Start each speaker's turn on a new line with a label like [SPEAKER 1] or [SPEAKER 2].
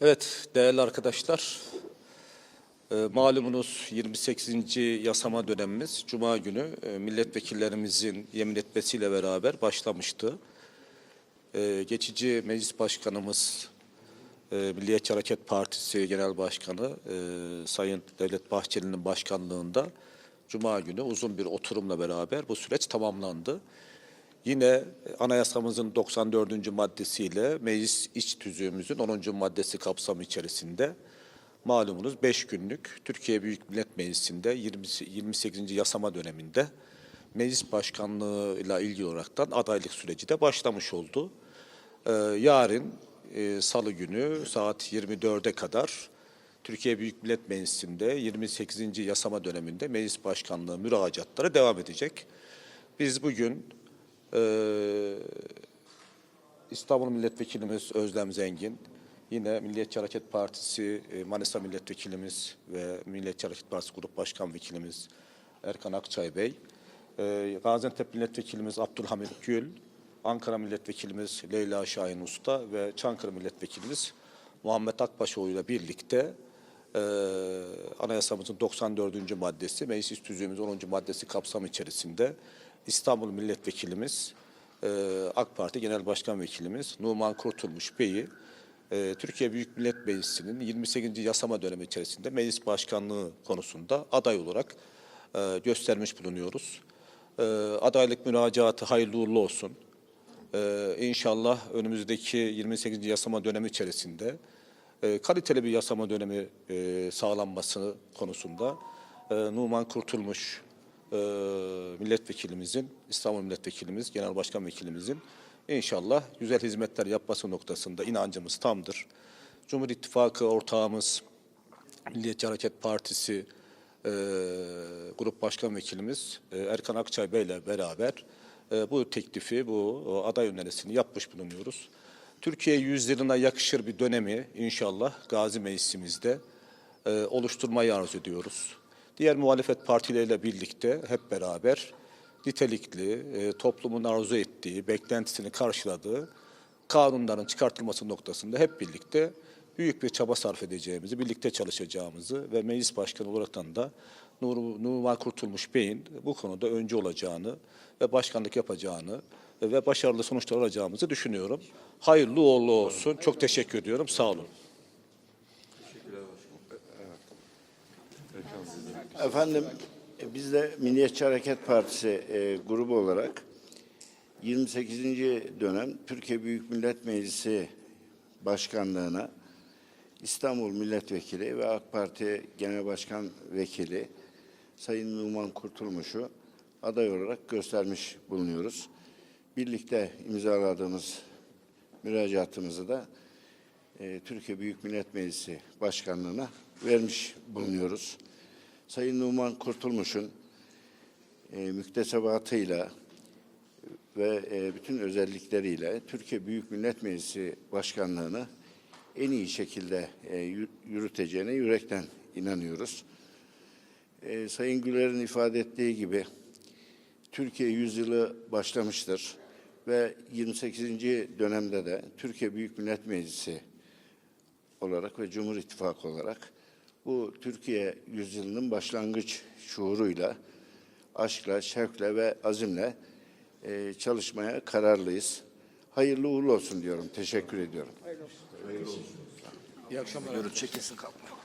[SPEAKER 1] Evet.
[SPEAKER 2] Değerli arkadaşlar, e, malumunuz 28. yasama dönemimiz Cuma günü e, milletvekillerimizin yemin etmesiyle beraber başlamıştı. E, Geçici meclis başkanımız, e, Milliyetçi Hareket Partisi Genel Başkanı e, Sayın Devlet Bahçeli'nin başkanlığında Cuma günü uzun bir oturumla beraber bu süreç tamamlandı. Yine anayasamızın 94. maddesiyle meclis iç tüzüğümüzün 10. maddesi kapsamı içerisinde malumunuz 5 günlük Türkiye Büyük Millet Meclisi'nde 20, 28. yasama döneminde meclis başkanlığıyla ilgili olaraktan adaylık süreci de başlamış oldu. Ee, yarın e, salı günü saat 24'e kadar Türkiye Büyük Millet Meclisi'nde 28. yasama döneminde meclis başkanlığı müracaatları devam edecek. Biz bugün ee, İstanbul Milletvekilimiz Özlem Zengin, yine Milliyetçi Hareket Partisi e, Manisa Milletvekilimiz ve Milliyetçi Hareket Partisi Grup Başkan Vekilimiz Erkan Akçay Bey, e, Gaziantep Milletvekilimiz Abdülhamit Gül, Ankara Milletvekilimiz Leyla Şahin Usta ve Çankırı Milletvekilimiz Muhammed Akbaşoğlu ile birlikte e, anayasamızın 94. maddesi, meclis tüzüğümüzün 10. maddesi kapsamı içerisinde İstanbul Milletvekilimiz, e, AK Parti Genel Başkan Vekilimiz Numan Kurtulmuş Bey'i e, Türkiye Büyük Millet Meclisi'nin 28. yasama dönemi içerisinde meclis başkanlığı konusunda aday olarak e, göstermiş bulunuyoruz. E, adaylık müracaatı hayırlı uğurlu olsun. Ee, inşallah önümüzdeki 28. yasama dönemi içerisinde e, kaliteli bir yasama dönemi e, sağlanması konusunda e, Numan Kurtulmuş e, milletvekilimizin, İstanbul milletvekilimiz, genel başkan vekilimizin inşallah güzel hizmetler yapması noktasında inancımız tamdır. Cumhur İttifakı ortağımız Milliyetçi Hareket Partisi Grup Başkan Vekilimiz Erkan Akçay Bey ile beraber bu teklifi, bu e, aday önerisini yapmış bulunuyoruz. Türkiye yüzyılına yakışır bir dönemi inşallah Gazi Meclisimizde e, oluşturmayı arzu ediyoruz. Diğer muhalefet partileriyle birlikte hep beraber nitelikli, e, toplumun arzu ettiği, beklentisini karşıladığı kanunların çıkartılması noktasında hep birlikte büyük bir çaba sarf edeceğimizi, birlikte çalışacağımızı ve meclis başkanı olaraktan da Nur, Numan Kurtulmuş Bey'in bu konuda öncü olacağını ve başkanlık yapacağını ve başarılı sonuçlar alacağımızı düşünüyorum. Hayırlı uğurlu olsun. Çok teşekkür ediyorum. Sağ olun.
[SPEAKER 3] Efendim e, biz de Milliyetçi Hareket Partisi e, grubu olarak 28. dönem Türkiye Büyük Millet Meclisi Başkanlığına İstanbul Milletvekili ve AK Parti Genel Başkan Vekili Sayın Numan Kurtulmuş'u aday olarak göstermiş bulunuyoruz. Birlikte imzaladığımız müracaatımızı da e, Türkiye Büyük Millet Meclisi Başkanlığı'na vermiş bulunuyoruz. Sayın Numan Kurtulmuş'un e, müktesebatıyla ve e, bütün özellikleriyle Türkiye Büyük Millet Meclisi Başkanlığı'nı en iyi şekilde e, yü- yürüteceğine yürekten inanıyoruz. E, Sayın Güler'in ifade ettiği gibi Türkiye yüzyılı başlamıştır ve 28. dönemde de Türkiye Büyük Millet Meclisi olarak ve Cumhur İttifakı olarak bu Türkiye yüzyılının başlangıç şuuruyla, aşkla, şevkle ve azimle e, çalışmaya kararlıyız. Hayırlı uğurlu olsun diyorum. Teşekkür ediyorum.
[SPEAKER 2] İyi akşamlar.
[SPEAKER 4] Yürü çekilsin kalkma.